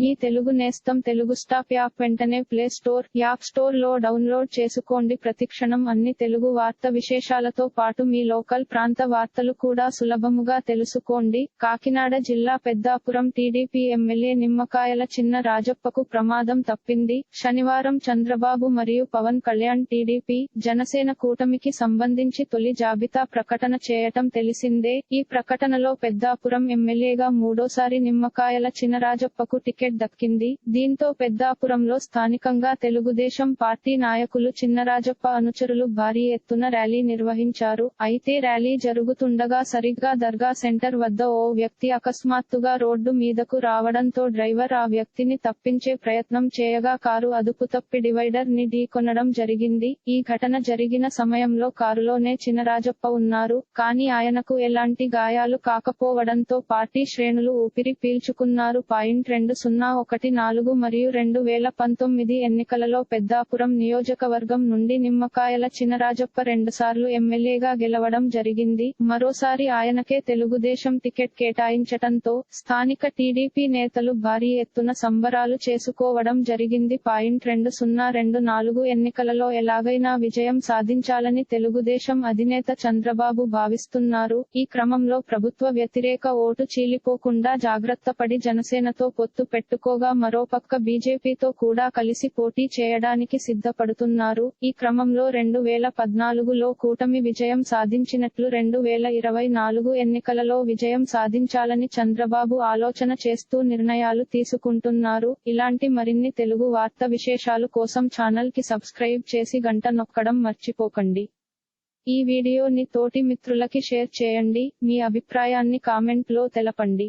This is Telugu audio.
మీ తెలుగు నేస్తం తెలుగు స్టాప్ యాప్ వెంటనే ప్లే స్టోర్ యాప్ స్టోర్లో డౌన్లోడ్ చేసుకోండి. ప్రతిక్షణం అన్ని తెలుగు వార్త విశేషాలతో పాటు మీ లోకల్ ప్రాంత వార్తలు కూడా సులభముగా తెలుసుకోండి. కాకినాడ జిల్లా పెద్దాపురం టీడీపీ ఎమ్మెల్యే నిమ్మకాయల చిన్న రాజప్పకు ప్రమాదం తప్పింది. శనివారం చంద్రబాబు మరియు పవన్ కళ్యాణ్ టీడీపీ జనసేన కూటమికి సంబంధించి తొలి జాబితా ప్రకటన చేయటం తెలిసిందే. ఈ ప్రకటనలో పెద్దాపురం ఎమ్మెల్యేగా మూడోసారి నిమ్మకాయల చిన్నరాజప్పకు టికెట్ దక్కింది. దీంతో పెద్దాపురంలో స్థానికంగా తెలుగుదేశం పార్టీ నాయకులు చిన్నరాజప్ప అనుచరులు భారీ ఎత్తున ర్యాలీ నిర్వహించారు. అయితే ర్యాలీ జరుగుతుండగా సరిగ్గా దర్గా సెంటర్ వద్ద ఓ వ్యక్తి అకస్మాత్తుగా రోడ్డు మీదకు రావడంతో డ్రైవర్ ఆ వ్యక్తిని తప్పించే ప్రయత్నం చేయగా కారు అదుపు తప్పి డివైడర్ని ఢీకొనడం జరిగింది. ఈ ఘటన జరిగిన సమయంలో కారులోనే చినరాజప్ప ఉన్నారు. కానీ ఆయనకు ఎలాంటి గాయాలు కాకపోవడంతో పార్టీ శ్రేణులు ఊపిరి పీల్చుకున్నారు. పాయింట్ రెండు సున్నా ఒకటి నాలుగు మరియు రెండు వేల పంతొమ్మిది ఎన్నికలలో పెద్దాపురం నియోజకవర్గం నుండి నిమ్మకాయల చినరాజప్ప రెండుసార్లు ఎమ్మెల్యేగా గెలవడం జరిగింది. మరోసారి ఆయనకే తెలుగుదేశం టికెట్ కేటాయించటంతో స్థానిక టీడీపీ నేతలు భారీ ఎత్తున సంబరాలు చేసుకోవడం జరిగింది. పాయింట్ రెండు సున్నా రెండు నాలుగు ఎన్నికలలో ఎలాగైనా విజయం సాధించాలని తెలుగుదేశం అధినేత చంద్రబాబు భావిస్తున్నారు. ఈ క్రమంలో ప్రభుత్వ వ్యతిరేక ఓటు చీలిపోకుండా జాగ్రత్తపడి జనసేనతో పొత్తు పెట్టుకోగా మరోపక్క బీజేపీతో కూడా కలిసి పోటీ చేయడానికి సిద్ధపడుతున్నారు. ఈ క్రమంలో రెండు వేల పద్నాలుగులో కూటమి విజయం సాధించినట్లు రెండు వేల ఇరవై నాలుగు ఎన్నికలలో విజయం సాధించాలని చంద్రబాబు ఆలోచన చేస్తూ నిర్ణయాలు తీసుకుంటున్నారు. ఇలాంటి మరిన్ని తెలుగు వార్త విశేషాలు కోసం ఛానల్కి సబ్స్క్రైబ్ చేసి గంట నొక్కడం మర్చిపోకండి. ఈ వీడియోని తోటి మిత్రులకి షేర్ చేయండి. మీ అభిప్రాయాన్ని కామెంట్లో తెలపండి.